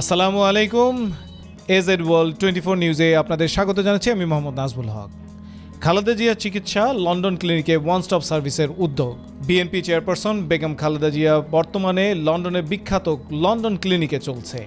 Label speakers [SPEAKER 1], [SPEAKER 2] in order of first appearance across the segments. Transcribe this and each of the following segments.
[SPEAKER 1] আসসালামু আলাইকুম, AZ world twenty four নিউজে আপনাদের স্বাগত জানাচ্ছি। আমি মোহাম্মদ নাজবুল হক। খালেদা জিয়ার চিকিৎসা, লন্ডন ক্লিনিকে ওয়ান স্টপ সার্ভিসের উদ্যোগ। বিএনপি চেয়ারপারসন বেগম খালেদা জিয়া বর্তমানে লন্ডনের বিখ্যাত লন্ডন ক্লিনিকে চলছে।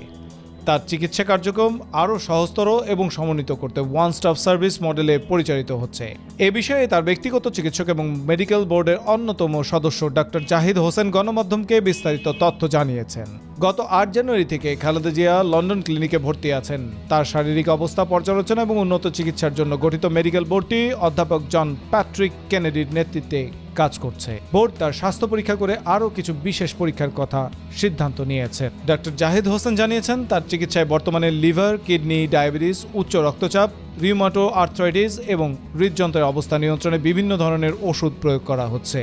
[SPEAKER 1] তার চিকিৎসা কার্যক্রম আরও সহজতর এবং সমন্বিত করতে ওয়ান স্টপ সার্ভিস মডেলে পরিচালিত হচ্ছে। এ বিষয়ে তার ব্যক্তিগত চিকিৎসক এবং মেডিকেল বোর্ডের অন্যতম সদস্য ডক্টর জাহিদ হোসেন গণমাধ্যমকে বিস্তারিত তথ্য জানিয়েছেন। গত আট জানুয়ারি থেকে খালেদা জিয়া লন্ডন ক্লিনিকে ভর্তি আছেন। তার শারীরিক অবস্থা পর্যালোচনা এবং উন্নত চিকিৎসার জন্য গঠিত মেডিকেল বোর্ডটি অধ্যাপক জন প্যাট্রিক কেনেডির নেতৃত্বে কাজ করছে। বোর্ড তার স্বাস্থ্য পরীক্ষা করে আরও কিছু বিশেষ পরীক্ষার কথা সিদ্ধান্ত নিয়েছে। ডক্টর জাহিদ হোসেন জানিয়েছেন, তার চিকিৎসায় বর্তমানে লিভার, কিডনি, ডায়াবেটিস, উচ্চ রক্তচাপ রিউমাটো আর্থ্রাইটিস এবং হৃদযন্ত্রের অবস্থা নিয়ন্ত্রণে বিভিন্ন ধরনের ওষুধ প্রয়োগ করা হচ্ছে।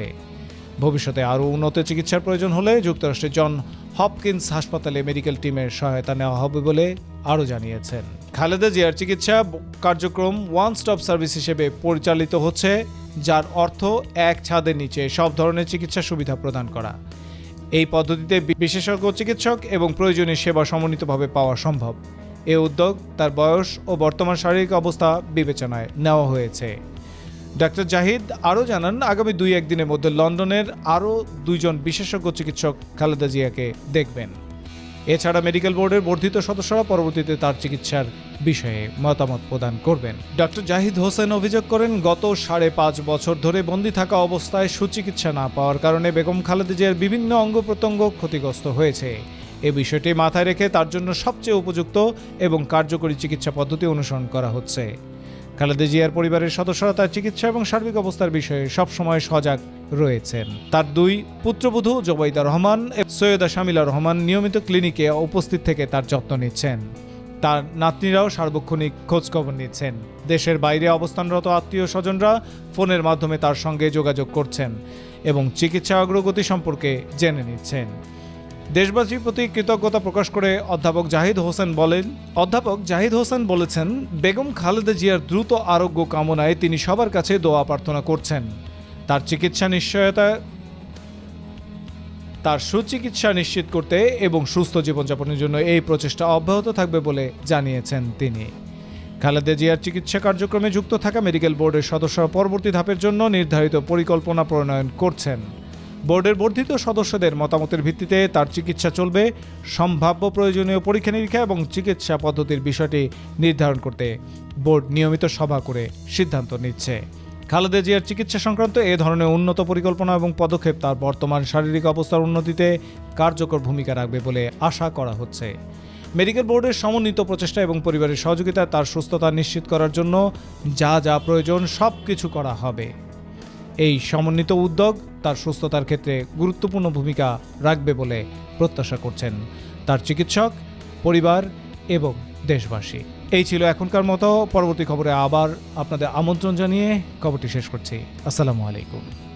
[SPEAKER 1] ভবিষ্যতে আরও উন্নত চিকিৎসার প্রয়োজন হলে যুক্তরাষ্ট্রের জন হপকিন্স হাসপাতালে মেডিকেল টিমের সহায়তা নেওয়া হবে বলে আরও জানিয়েছেন। খালেদা জিয়ার চিকিৎসা কার্যক্রম ওয়ান স্টপ সার্ভিস হিসেবে পরিচালিত হচ্ছে, যার অর্থ এক ছাদের নিচে সব ধরনের চিকিৎসা সুবিধা প্রদান করা। এই পদ্ধতিতে বিশেষজ্ঞ, চিকিৎসক এবং প্রয়োজনীয় সেবা সমন্বিতভাবে পাওয়া সম্ভব। এ উদ্যোগ তার বয়স ও বর্তমান শারীরিক অবস্থা বিবেচনায় নেওয়া হয়েছে। ডাক্তার জাহিদ আরও জানান, আগামী দুই একদিনের মধ্যে লন্ডনের আরও দুইজন বিশেষজ্ঞ চিকিৎসক খালেদা জিয়াকে দেখবেন। এছাড়া মেডিকেল বোর্ডের বর্ধিত সদস্যরা পরবর্তীতে তার চিকিৎসার বিষয়ে মতামত প্রদান করবেন। ডক্টর জাহিদ হোসেন অভিযোগ করেন, গত সাড়ে পাঁচ বছর ধরে বন্দী থাকা অবস্থায় সুচিকিৎসা না পাওয়ার কারণে বেগম খালেদা জিয়ার বিভিন্ন অঙ্গ প্রত্যঙ্গ ক্ষতিগ্রস্ত হয়েছে। এ বিষয়টি মাথায় রেখে তার জন্য সবচেয়ে উপযুক্ত এবং কার্যকরী চিকিৎসা পদ্ধতি অনুসরণ করা হচ্ছে। খালেদা জিয়ার পরিবারের সদস্যরা তার চিকিৎসা এবং সার্বিক অবস্থার বিষয়ে সবসময় সজাগ রয়েছেন। তার দুই পুত্রবধূ জোবাইদা রহমান সৈয়দা শামিলা রহমান নিয়মিত ক্লিনিকে উপস্থিত থেকে তার যত্ন নিচ্ছেন। তার নাতনিরাও সার্বক্ষণিক খোঁজখবর নিচ্ছেন। দেশের বাইরে অবস্থানরত আত্মীয় স্বজনরা ফোনের মাধ্যমে তার সঙ্গে যোগাযোগ করছেন এবং চিকিৎসা অগ্রগতি সম্পর্কে জেনে নিচ্ছেন। দেশবাসীর প্রতি কৃতজ্ঞতা প্রকাশ করে অধ্যাপক জাহিদ হোসেন বলেন, অধ্যাপক জাহিদ হোসেন বলেছেন, বেগম খালেদা জিয়ার দ্রুত আরোগ্য কামনায় তিনি সবার কাছে দোয়া প্রার্থনা করছেন। তার চিকিৎসা নিশ্চয়তা, তার সুচিকিৎসা নিশ্চিত করতে এবং সুস্থ জীবনযাপনের জন্য এই প্রচেষ্টা অব্যাহত থাকবে বলে জানিয়েছেন তিনি। খালেদা জিয়ার চিকিৎসা কার্যক্রমে যুক্ত থাকা মেডিকেল বোর্ডের সদস্যরা পরবর্তী ধাপের জন্য নির্ধারিত পরিকল্পনা প্রণয়ন করছেন। বোর্ডের বর্ধিত সদস্যদের মতামতের ভিত্তিতে তার চিকিৎসা চলবে, সম্ভাব্য প্রয়োজনীয় পরীক্ষা নিরীক্ষা এবং চিকিৎসা পদ্ধতির বিষয়টি নির্ধারণ করতে বোর্ড নিয়মিত সভা করে সিদ্ধান্ত নিচ্ছে। খালেদা জিয়ার চিকিৎসা সংক্রান্ত এ ধরনের উন্নত পরিকল্পনা এবং পদক্ষেপ তার বর্তমান শারীরিক অবস্থার উন্নতিতে কার্যকর ভূমিকা রাখবে বলে আশা করা হচ্ছে। মেডিকেল বোর্ডের সমন্বিত প্রচেষ্টা এবং পরিবারের সহযোগিতায় তার সুস্থতা নিশ্চিত করার জন্য যা যা প্রয়োজন সব কিছু করা হবে। এই সমন্বিত উদ্যোগ তার সুস্থতার ক্ষেত্রে গুরুত্বপূর্ণ ভূমিকা রাখবে বলে প্রত্যাশা করছেন। তার চিকিৎসক, পরিবার এবং দেশবাসী। এই ছিল এখনকার মতো। পরবর্তী খবরে আবার আপনাদের আমন্ত্রণ জানিয়ে খবরটি শেষ করছি। আসসালামু আলাইকুম।